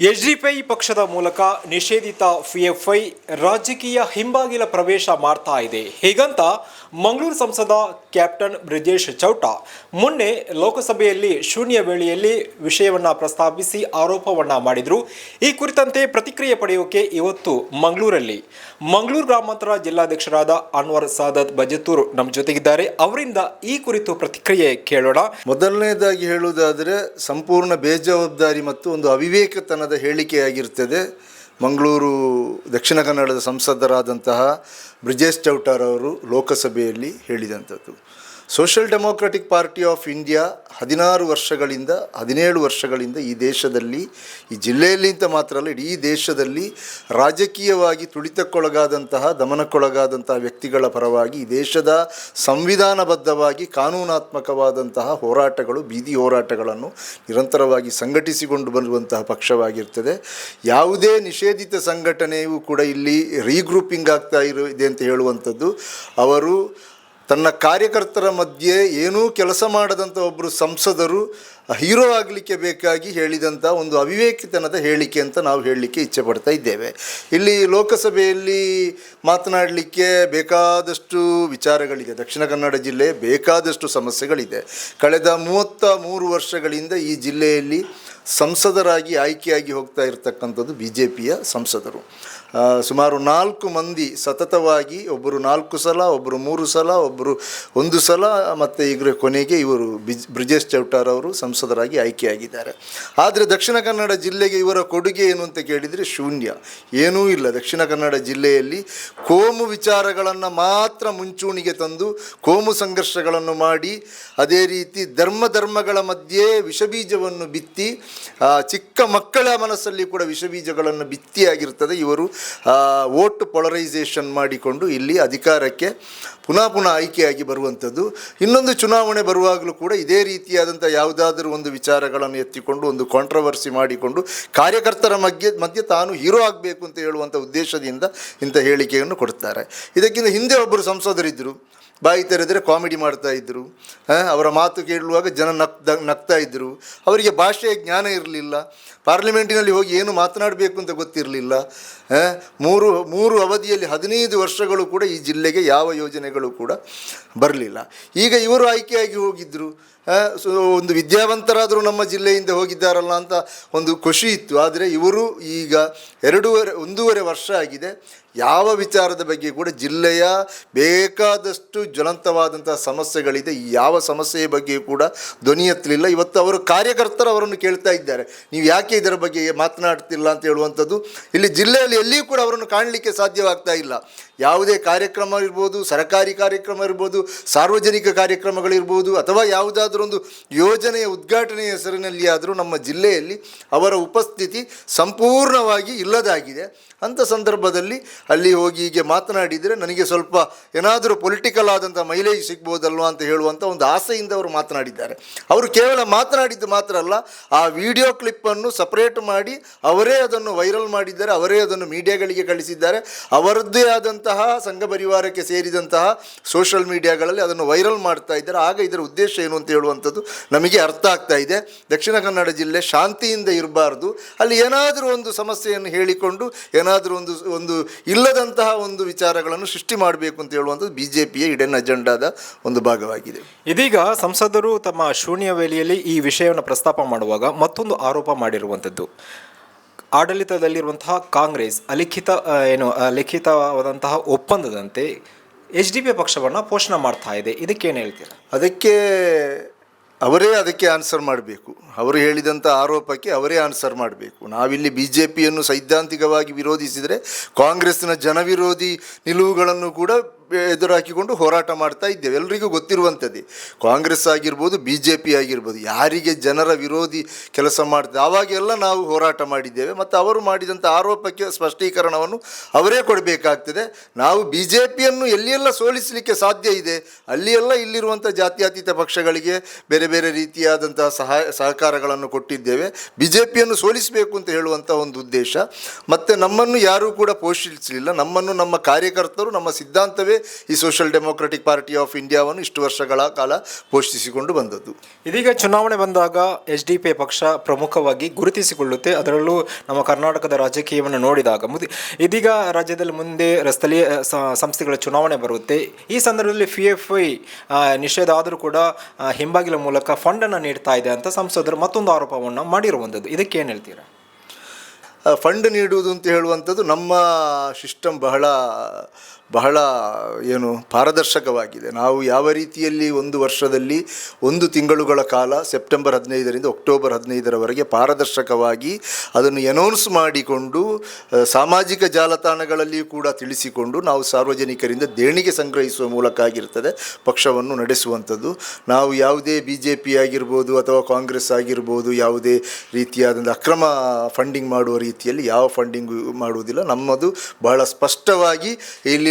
ಎಸ್ಡಿಪೈ ಪಕ್ಷದ ಮೂಲಕ ನಿಷೇಧಿತ ಪಿಎಫ್ಐ ರಾಜಕೀಯ ಹಿಂಬಾಗಿಲ ಪ್ರವೇಶ ಮಾಡ್ತಾ ಇದೆ. ಹೀಗಂತ ಮಂಗಳೂರು ಸಂಸದ ಕ್ಯಾಪ್ಟನ್ ಬ್ರಿಜೇಶ್ ಚೌಟ ಮೊನ್ನೆ ಲೋಕಸಭೆಯಲ್ಲಿ ಶೂನ್ಯ ವೇಳೆಯಲ್ಲಿ ವಿಷಯವನ್ನ ಪ್ರಸ್ತಾಪಿಸಿ ಆರೋಪವನ್ನ ಮಾಡಿದ್ರು. ಈ ಕುರಿತಂತೆ ಪ್ರತಿಕ್ರಿಯೆ ಪಡೆಯೋಕೆ ಇವತ್ತು ಮಂಗಳೂರಲ್ಲಿ. ಮಂಗಳೂರು ಗ್ರಾಮಾಂತರ ಜಿಲ್ಲಾಧ್ಯಕ್ಷರಾದ ಅನ್ವರ್ ಸಾದತ್ ಬಜತೂರ್ ನಮ್ಮ ಜೊತೆಗಿದ್ದಾರೆ. ಅವರಿಂದ ಈ ಕುರಿತು ಪ್ರತಿಕ್ರಿಯೆ ಕೇಳೋಣ. ಮೊದಲನೇದಾಗಿ ಹೇಳುವುದಾದರೆ, ಸಂಪೂರ್ಣ ಬೇಜವಾಬ್ದಾರಿ ಮತ್ತು ಒಂದು ಅವಿವೇಕತನದ ಹೇಳಿಕೆಯಾಗಿರ್ತದೆ. ಮಂಗಳೂರು ದಕ್ಷಿಣ ಕನ್ನಡದ ಸಂಸದರಾದಂತಹ ಬ್ರಿಜೇಶ್ ಚೌಟಾರ್ ಅವರು ಲೋಕಸಭೆಯಲ್ಲಿ ಹೇಳಿದಂಥದ್ದು. Social democratic party of India ಹದಿನಾರು ವರ್ಷಗಳಿಂದ, ಹದಿನೇಳು ವರ್ಷಗಳಿಂದ ಈ ದೇಶದಲ್ಲಿ, ಈ ಜಿಲ್ಲೆಯಲ್ಲಿ ಅಂತ ಮಾತ್ರ ಅಲ್ಲ ಇಡೀ ದೇಶದಲ್ಲಿ ರಾಜಕೀಯವಾಗಿ ತುಳಿತಕ್ಕೊಳಗಾದಂತಹ, ದಮನಕ್ಕೊಳಗಾದಂತಹ ವ್ಯಕ್ತಿಗಳ ಪರವಾಗಿ ಈ ದೇಶದ ಸಂವಿಧಾನಬದ್ಧವಾಗಿ ಕಾನೂನಾತ್ಮಕವಾದಂತಹ ಹೋರಾಟಗಳು, ಬೀದಿ ಹೋರಾಟಗಳನ್ನು ನಿರಂತರವಾಗಿ ಸಂಘಟಿಸಿಕೊಂಡು ಬರುವಂತಹ ಪಕ್ಷವಾಗಿರ್ತದೆ. ಯಾವುದೇ ನಿಷೇಧಿತ ಸಂಘಟನೆಯೂ ಕೂಡ ಇಲ್ಲಿ ರೀಗ್ರೂಪಿಂಗ್ ಆಗ್ತಾ ಇರೋ, ಇದೆ ಅಂತ ಹೇಳುವಂಥದ್ದು. ಅವರು ತನ್ನ ಕಾರ್ಯಕರ್ತರ ಮಧ್ಯೆ ಏನೂ ಕೆಲಸ ಮಾಡದಂಥ ಒಬ್ಬರು ಸಂಸದರು ಹೀರೋ ಆಗಲಿಕ್ಕೆ ಬೇಕಾಗಿ ಹೇಳಿದಂಥ ಒಂದು ಅವಿವೇಕಿತನದ ಹೇಳಿಕೆ ಅಂತ ನಾವು ಹೇಳಲಿಕ್ಕೆ ಇಚ್ಛೆ ಪಡ್ತಾ ಇದ್ದೇವೆ. ಇಲ್ಲಿ ಲೋಕಸಭೆಯಲ್ಲಿ ಮಾತನಾಡಲಿಕ್ಕೆ ಬೇಕಾದಷ್ಟು ವಿಚಾರಗಳಿದೆ. ದಕ್ಷಿಣ ಕನ್ನಡ ಜಿಲ್ಲೆ ಬೇಕಾದಷ್ಟು ಸಮಸ್ಯೆಗಳಿದೆ. ಕಳೆದ ಮೂವತ್ತ ಮೂರು ವರ್ಷಗಳಿಂದ ಈ ಜಿಲ್ಲೆಯಲ್ಲಿ ಸಂಸದರಾಗಿ ಆಯ್ಕೆಯಾಗಿ ಹೋಗ್ತಾ ಇರತಕ್ಕಂಥದ್ದು ಬಿ ಜೆ ಪಿಯ ಸಂಸದರು ಸುಮಾರು ನಾಲ್ಕು ಮಂದಿ ಸತತವಾಗಿ ಒಬ್ಬರು ನಾಲ್ಕು ಸಲ, ಒಬ್ಬರು ಮೂರು ಸಲ, ಒಬ್ಬರು ಒಂದು ಸಲ, ಮತ್ತು ಈಗ ಕೊನೆಗೆ ಇವರು ಬಿಜ್, ಬ್ರಿಜೇಶ್ ಚೌಟಾರ್ ಅವರು ಸಂಸದರಾಗಿ ಆಯ್ಕೆಯಾಗಿದ್ದಾರೆ. ಆದರೆ ದಕ್ಷಿಣ ಕನ್ನಡ ಜಿಲ್ಲೆಗೆ ಇವರ ಕೊಡುಗೆ ಏನು ಅಂತ ಕೇಳಿದರೆ ಶೂನ್ಯ. ಏನೂ ಇಲ್ಲ. ದಕ್ಷಿಣ ಕನ್ನಡ ಜಿಲ್ಲೆಯಲ್ಲಿ ಕೋಮು ವಿಚಾರಗಳನ್ನು ಮಾತ್ರ ಮುಂಚೂಣಿಗೆ ತಂದು ಕೋಮು ಸಂಘರ್ಷಗಳನ್ನು ಮಾಡಿ, ಅದೇ ರೀತಿ ಧರ್ಮ ಧರ್ಮಗಳ ಮಧ್ಯೆ ವಿಷಬೀಜವನ್ನು ಬಿತ್ತಿ ಚಿಕ್ಕ ಮಕ್ಕಳ ಮನಸ್ಸಲ್ಲಿ ಕೂಡ ವಿಷಬೀಜಗಳನ್ನು ಬಿತ್ತಿಯಾಗಿರ್ತದೆ. ಇವರು ವೋಟ್ ಪೊಲರೈಸೇಷನ್ ಮಾಡಿಕೊಂಡು ಇಲ್ಲಿ ಅಧಿಕಾರಕ್ಕೆ ಪುನಃ ಪುನಃ ಆಯ್ಕೆಯಾಗಿ ಬರುವಂಥದ್ದು. ಇನ್ನೊಂದು ಚುನಾವಣೆ ಬರುವಾಗಲೂ ಕೂಡ ಇದೇ ರೀತಿಯಾದಂಥ ಯಾವುದಾದ್ರೂ ಒಂದು ವಿಚಾರಗಳನ್ನು ಎತ್ತಿಕೊಂಡು, ಒಂದು ಕಾಂಟ್ರವರ್ಸಿ ಮಾಡಿಕೊಂಡು, ಕಾರ್ಯಕರ್ತರ ಮಧ್ಯೆ ಮಧ್ಯೆ ತಾನು ಹೀರೋ ಆಗಬೇಕು ಅಂತ ಹೇಳುವಂಥ ಉದ್ದೇಶದಿಂದ ಇಂಥ ಹೇಳಿಕೆಯನ್ನು ಕೊಡ್ತಾರೆ. ಇದಕ್ಕಿಂತ ಹಿಂದೆ ಒಬ್ಬರು ಸಂಸದರಿದ್ದರು. ಬಾಯಿ ತೆರೆದರೆ ಕಾಮಿಡಿ ಮಾಡ್ತಾ ಇದ್ದರು ಅವರ ಮಾತು ಕೇಳುವಾಗ ಜನ ನಕ್ ನಗ್ತಾ ಇದ್ದರು ಅವರಿಗೆ ಭಾಷೆಯ ಜ್ಞಾನ ಇರಲಿಲ್ಲ. ಪಾರ್ಲಿಮೆಂಟಿನಲ್ಲಿ ಹೋಗಿ ಏನು ಮಾತನಾಡಬೇಕು ಅಂತ ಗೊತ್ತಿರಲಿಲ್ಲ. ಮೂರು ಮೂರು ಅವಧಿಯಲ್ಲಿ ಹದಿನೈದು ವರ್ಷಗಳು ಕೂಡ ಈ ಜಿಲ್ಲೆಗೆ ಯಾವ ಯೋಜನೆಗಳು ಕೂಡ ಬರಲಿಲ್ಲ. ಈಗ ಇವರು ಆಯ್ಕೆಯಾಗಿ ಹೋಗಿದ್ದರು ಒಂದು ವಿದ್ಯಾವಂತರಾದರೂ ನಮ್ಮ ಜಿಲ್ಲೆಯಿಂದ ಹೋಗಿದ್ದಾರಲ್ಲ ಅಂತ ಒಂದು ಖುಷಿ ಇತ್ತು. ಆದರೆ ಇವರು ಈಗ ಎರಡೂವರೆ, ಒಂದೂವರೆ ವರ್ಷ ಆಗಿದೆ. ಯಾವ ವಿಚಾರದ ಬಗ್ಗೆ ಕೂಡ ಜಿಲ್ಲೆಯ ಬೇಕಾದಷ್ಟು ಜ್ವಲಂತವಾದಂಥ ಸಮಸ್ಯೆಗಳಿದೆ. ಯಾವ ಸಮಸ್ಯೆಯ ಬಗ್ಗೆ ಕೂಡ ಧ್ವನಿ ಎತ್ತಲಿಲ್ಲ. ಇವತ್ತು ಅವರು ಕಾರ್ಯಕರ್ತರು ಅವರನ್ನು ಕೇಳ್ತಾ ಇದ್ದಾರೆ. ನೀವು ಯಾಕೆ ಇದರ ಬಗ್ಗೆ ಮಾತನಾಡ್ತಿಲ್ಲ ಅಂತ ಹೇಳುವಂಥದ್ದು ಇಲ್ಲಿ ಜಿಲ್ಲೆಯಲ್ಲಿ ಎಲ್ಲಿಯೂ ಕೂಡ ಅವರನ್ನು ಕಾಣಲಿಕ್ಕೆ ಸಾಧ್ಯವಾಗ್ತಾ ಇಲ್ಲ. ಯಾವುದೇ ಕಾರ್ಯಕ್ರಮ ಇರ್ಬೋದು ಸರಕಾರಿ ಕಾರ್ಯಕ್ರಮ ಇರ್ಬೋದು ಸಾರ್ವಜನಿಕ ಕಾರ್ಯಕ್ರಮಗಳಿರ್ಬೋದು, ಅಥವಾ ಯಾವುದಾದ್ರೂ ಒಂದು ಯೋಜನೆಯ ಉದ್ಘಾಟನೆಯ ಹೆಸರಿನಲ್ಲಿ ಆದರೂ ನಮ್ಮ ಜಿಲ್ಲೆಯಲ್ಲಿ ಅವರ ಉಪಸ್ಥಿತಿ ಸಂಪೂರ್ಣವಾಗಿ ಇಲ್ಲದಾಗಿದೆ. ಅಂಥ ಸಂದರ್ಭದಲ್ಲಿ ಅಲ್ಲಿ ಹೋಗಿ ಹೀಗೆ ಮಾತನಾಡಿದರೆ ನನಗೆ ಸ್ವಲ್ಪ ಏನಾದರೂ ಪೊಲಿಟಿಕಲ್ ಆದಂಥ ಮೈಲೇಜ್ ಸಿಗ್ಬೋದಲ್ವ ಅಂತ ಹೇಳುವಂಥ ಒಂದು ಆಸೆಯಿಂದ ಅವರು ಮಾತನಾಡಿದ್ದಾರೆ. ಅವರು ಕೇವಲ ಮಾತನಾಡಿದ್ದು ಮಾತ್ರ ಅಲ್ಲ, ಆ ವಿಡಿಯೋ ಕ್ಲಿಪ್ಪನ್ನು ಸಪ್ರೇಟ್ ಮಾಡಿ ಅವರೇ ಅದನ್ನು ವೈರಲ್ ಮಾಡಿದ್ದಾರೆ, ಅವರೇ ಅದನ್ನು ಮೀಡಿಯಾಗಳಿಗೆ ಕಳಿಸಿದ್ದಾರೆ. ಅವರದ್ದೇ ಆದಂತಹ ಸಂಘ ಪರಿವಾರಕ್ಕೆ ಸೇರಿದಂತಹ ಸೋಷಲ್ ಮೀಡಿಯಾಗಳಲ್ಲಿ ಅದನ್ನು ವೈರಲ್ ಮಾಡ್ತಾ ಇದ್ದಾರೆ. ಆಗ ಇದರ ಉದ್ದೇಶ ಏನು ಅಂತ ಹೇಳುವಂಥದ್ದು ನಮಗೆ ಅರ್ಥ ಆಗ್ತಾ ಇದೆ. ದಕ್ಷಿಣ ಕನ್ನಡ ಜಿಲ್ಲೆ ಶಾಂತಿಯಿಂದ ಇರಬಾರ್ದು. ಅಲ್ಲಿ ಏನಾದರೂ ಒಂದು ಸಮಸ್ಯೆಯನ್ನು ಹೇಳಿಕೊಂಡು, ಏನಾದರೂ ಒಂದು ಒಂದು ಇಲ್ಲದಂತಹ ಒಂದು ವಿಚಾರಗಳನ್ನು ಸೃಷ್ಟಿ ಮಾಡಬೇಕು ಅಂತ ಹೇಳುವಂಥದ್ದು ಬಿ ಜೆ ಪಿಯ ಇಡನ್ ಅಜೆಂಡಾದ ಒಂದು ಭಾಗವಾಗಿದೆ. ಇದೀಗ ಸಂಸದರು ತಮ್ಮ ಶೂನ್ಯ ವೇಳೆಯಲ್ಲಿ ಈ ವಿಷಯವನ್ನು ಪ್ರಸ್ತಾಪ ಮಾಡುವಾಗ ಮತ್ತೊಂದು ಆರೋಪ ಮಾಡಿರುವಂಥದ್ದು. ಆಡಳಿತದಲ್ಲಿರುವಂತಹ ಕಾಂಗ್ರೆಸ್ ಅಲಿಖಿತ ಏನು ಲಿಖಿತವಾದಂತಹ ಒಪ್ಪಂದದಂತೆ ಎಚ್ ಡಿ ಪಿ ಪಕ್ಷವನ್ನು ಪೋಷಣೆ ಮಾಡ್ತಾ ಇದೆ. ಇದಕ್ಕೇನು ಹೇಳ್ತೀರಾ? ಅದಕ್ಕೆ ಅವರೇ ಅದಕ್ಕೆ ಆನ್ಸರ್ ಮಾಡಬೇಕು. ಅವರು ಹೇಳಿದಂಥ ಆರೋಪಕ್ಕೆ ಅವರೇ ಆನ್ಸರ್ ಮಾಡಬೇಕು. ನಾವಿಲ್ಲಿ ಬಿ ಜೆ ಪಿಯನ್ನು ಸೈದ್ಧಾಂತಿಕವಾಗಿ ವಿರೋಧಿಸಿದರೆ ಕಾಂಗ್ರೆಸ್ನ ಜನವಿರೋಧಿ ನಿಲುವುಗಳನ್ನು ಕೂಡ ಎದುರಾಕಿಕೊಂಡು ಹೋರಾಟ ಮಾಡ್ತಾ ಇದ್ದೇವೆ. ಎಲ್ಲರಿಗೂ ಗೊತ್ತಿರುವಂಥದ್ದೇ. ಕಾಂಗ್ರೆಸ್ ಆಗಿರ್ಬೋದು ಬಿ ಜೆ ಪಿ ಆಗಿರ್ಬೋದು, ಯಾರಿಗೆ ಜನರ ವಿರೋಧಿ ಕೆಲಸ ಮಾಡ್ತಾರೆ ಆವಾಗೆಲ್ಲ ನಾವು ಹೋರಾಟ ಮಾಡಿದ್ದೇವೆ. ಮತ್ತು ಅವರು ಮಾಡಿದಂಥ ಆರೋಪಕ್ಕೆ ಸ್ಪಷ್ಟೀಕರಣವನ್ನು ಅವರೇ ಕೊಡಬೇಕಾಗ್ತದೆ. ನಾವು ಬಿ ಜೆ ಪಿಯನ್ನು ಎಲ್ಲಿಯೆಲ್ಲ ಸೋಲಿಸಲಿಕ್ಕೆ ಸಾಧ್ಯ ಇದೆ, ಅಲ್ಲಿಯೆಲ್ಲ ಇಲ್ಲಿರುವಂಥ ಜಾತ್ಯತೀತ ಪಕ್ಷಗಳಿಗೆ ಬೇರೆ ಬೇರೆ ರೀತಿಯಾದಂತಹ ಸಹಾಯ, ಸಹಕಾರಗಳನ್ನು ಕೊಟ್ಟಿದ್ದೇವೆ. ಬಿ ಜೆ ಪಿಯನ್ನು ಸೋಲಿಸಬೇಕು ಅಂತ ಹೇಳುವಂಥ ಒಂದು ಉದ್ದೇಶ. ಮತ್ತು ನಮ್ಮನ್ನು ಯಾರೂ ಕೂಡ ಪೋಷಿಸಲಿಲ್ಲ. ನಮ್ಮನ್ನು ನಮ್ಮ ಕಾರ್ಯಕರ್ತರು, ನಮ್ಮ ಸಿದ್ಧಾಂತವೇ ಈ ಸೋಷಿಯಲ್ ಡೆಮೋಕ್ರೆಟಿಕ್ ಪಾರ್ಟಿ ಆಫ್ ಇಂಡಿಯಾವನ್ನು ಇಷ್ಟು ವರ್ಷಗಳ ಕಾಲ ಪೋಷಿಸಿಕೊಂಡು ಬಂದದ್ದು. ಇದೀಗ ಚುನಾವಣೆ ಬಂದಾಗ ಎಚ್ ಡಿ ಪಿ ಪಕ್ಷ ಪ್ರಮುಖವಾಗಿ ಗುರುತಿಸಿಕೊಳ್ಳುತ್ತೆ. ಅದರಲ್ಲೂ ನಮ್ಮ ಕರ್ನಾಟಕದ ರಾಜಕೀಯವನ್ನು ನೋಡಿದಾಗ ಮುದಿ ಇದೀಗ ರಾಜ್ಯದಲ್ಲಿ ಮುಂದೆ ಸ್ಥಳೀಯ ಸಂಸ್ಥೆಗಳ ಚುನಾವಣೆ ಬರುತ್ತೆ. ಈ ಸಂದರ್ಭದಲ್ಲಿ ಪಿ ಎಫ್ ಐ ನಿಷೇಧ ಆದರೂ ಕೂಡ ಹಿಂಬಾಗಿಲ ಮೂಲಕ ಫಂಡನ್ನು ನೀಡ್ತಾ ಇದೆ ಅಂತ ಸಂಸದರು ಮತ್ತೊಂದು ಆರೋಪವನ್ನು ಮಾಡಿರುವಂಥದ್ದು. ಇದಕ್ಕೆ ಏನು ಹೇಳ್ತೀರಾ? ಫಂಡ್ ನೀಡುವುದು ಅಂತ ಹೇಳುವಂಥದ್ದು ನಮ್ಮ ಸಿಸ್ಟಮ್ ಬಹಳ ಬಹಳ, ಏನು, ಪಾರದರ್ಶಕವಾಗಿದೆ. ನಾವು ಯಾವ ರೀತಿಯಲ್ಲಿ ಒಂದು ವರ್ಷದಲ್ಲಿ ಒಂದು ತಿಂಗಳುಗಳ ಕಾಲ ಸೆಪ್ಟೆಂಬರ್ ಹದಿನೈದರಿಂದ ಅಕ್ಟೋಬರ್ ಹದಿನೈದರವರೆಗೆ ಪಾರದರ್ಶಕವಾಗಿ ಅದನ್ನು ಎನೌನ್ಸ್ ಮಾಡಿಕೊಂಡು ಸಾಮಾಜಿಕ ಜಾಲತಾಣಗಳಲ್ಲಿಯೂ ಕೂಡ ತಿಳಿಸಿಕೊಂಡು ನಾವು ಸಾರ್ವಜನಿಕರಿಂದ ದೇಣಿಗೆ ಸಂಗ್ರಹಿಸುವ ಮೂಲಕ ಆಗಿರ್ತದೆ, ಪಕ್ಷವನ್ನು ನಡೆಸುವಂಥದ್ದು. ನಾವು ಯಾವುದೇ ಬಿ ಜೆ ಪಿ ಆಗಿರ್ಬೋದು ಅಥವಾ ಕಾಂಗ್ರೆಸ್ ಆಗಿರ್ಬೋದು ಯಾವುದೇ ರೀತಿಯಾದಂಥ ಅಕ್ರಮ ಫಂಡಿಂಗ್ ಮಾಡುವ ರೀತಿಯಲ್ಲಿ ಯಾವ ಫಂಡಿಂಗ್ ಮಾಡುವುದಿಲ್ಲ. ನಮ್ಮದು ಬಹಳ ಸ್ಪಷ್ಟವಾಗಿ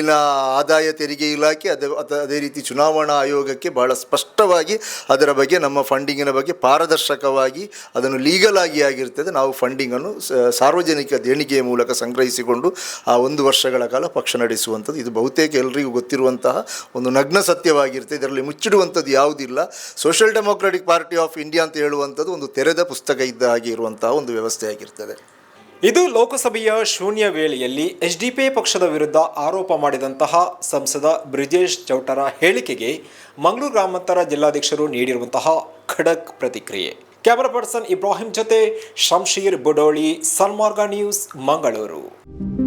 ಇಲ್ಲಿನ ಆದಾಯ ತೆರಿಗೆ ಇಲಾಖೆ ಅದು, ಅದ- ರೀತಿ ಚುನಾವಣಾ ಆಯೋಗಕ್ಕೆ ಬಹಳ ಸ್ಪಷ್ಟವಾಗಿ ಅದರ ಬಗ್ಗೆ ನಮ್ಮ ಫಂಡಿಂಗಿನ ಬಗ್ಗೆ ಪಾರದರ್ಶಕವಾಗಿ ಅದನ್ನು ಲೀಗಲ್ ಆಗಿ ಆಗಿರ್ತದೆ. ನಾವು ಫಂಡಿಂಗನ್ನು ಸಾರ್ವಜನಿಕ ದೇಣಿಗೆಯ ಮೂಲಕ ಸಂಗ್ರಹಿಸಿಕೊಂಡು ಆ ಒಂದು ವರ್ಷಗಳ ಕಾಲ ಪಕ್ಷ ನಡೆಸುವಂಥದ್ದು. ಇದು ಬಹುತೇಕ ಎಲ್ಲರಿಗೂ ಗೊತ್ತಿರುವಂತಹ ಒಂದು ನಗ್ನ ಸತ್ಯವಾಗಿರ್ತದೆ ಇದರಲ್ಲಿ ಮುಚ್ಚಿಡುವಂಥದ್ದು ಯಾವುದಿಲ್ಲ. Social democratic party of India ಅಂತ ಹೇಳುವಂಥದ್ದು ಒಂದು ತೆರೆದ ಪುಸ್ತಕ ಇದ್ದ ಹಾಗೆ ಇರುವಂತಹ ಒಂದು ವ್ಯವಸ್ಥೆ ಆಗಿರ್ತದೆ ಇದು ಲೋಕಸಭೆಯ ಶೂನ್ಯ ವೇಳೆಯಲ್ಲಿ ಎಚ್ ಡಿ ಪಿ ಪಕ್ಷದ ವಿರುದ್ಧ ಆರೋಪ ಮಾಡಿದಂತಹ ಸಂಸದ ಬ್ರಿಜೇಶ್ ಚೌಟರ ಹೇಳಿಕೆಗೆ ಮಂಗಳೂರು ಗ್ರಾಮಾಂತರ ಜಿಲ್ಲಾಧ್ಯಕ್ಷರು ನೀಡಿರುವಂತಹ ಖಡಕ್ ಪ್ರತಿಕ್ರಿಯೆ. ಕ್ಯಾಮರಾ ಪರ್ಸನ್ ಇಬ್ರಾಹಿಂ ಜೊತೆ ಶಂಶೀರ್ ಬುಡೋಳಿ, ಸನ್ಮಾರ್ಗ ನ್ಯೂಸ್, ಮಂಗಳೂರು.